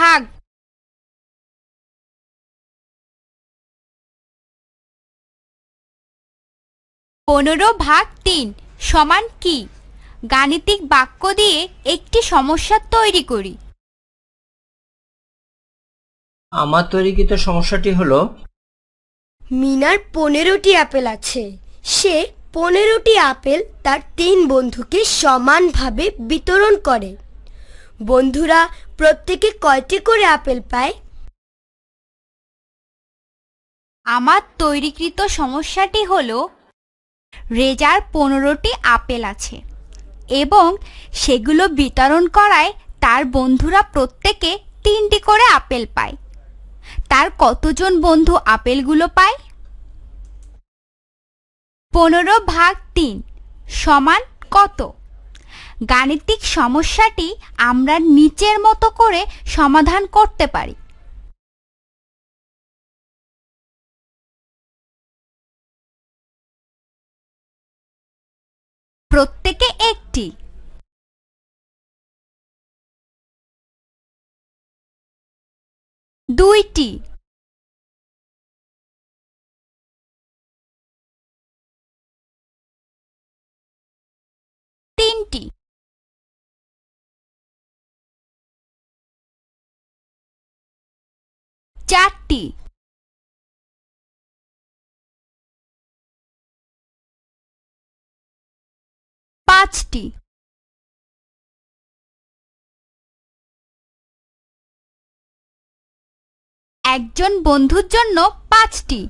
ভাগ। পনেরো ভাগ তিন সমান কি? গাণিতিক বাক্য দিয়ে একটি সমস্যা তৈরি করি। আমার তৈরিকৃত সমস্যাটি হলো মিনার পনেরোটি আপেল আছে। সে পনেরোটি আপেল তার তিন বন্ধুকে সমানভাবে বিতরণ করে। বন্ধুরা, প্রত্যেকে কয়টি করে আপেল পায়? আমার তৈরিকৃত সমস্যাটি হল, রেজার পনেরোটি আপেল আছে এবং সেগুলো বিতরণ করায় তার বন্ধুরা প্রত্যেকে তিনটি করে আপেল পায়। তার কতজন বন্ধু আপেলগুলো পায়? পনেরো ভাগ তিন সমান কত? গাণিতিক সমস্যাটি আমরা নিচের মতো করে সমাধান করতে পারি। প্রত্যেকে একটি। দুইটি। চারটি। পাঁচটি। একজন বন্ধুর জন্য পাঁচটি।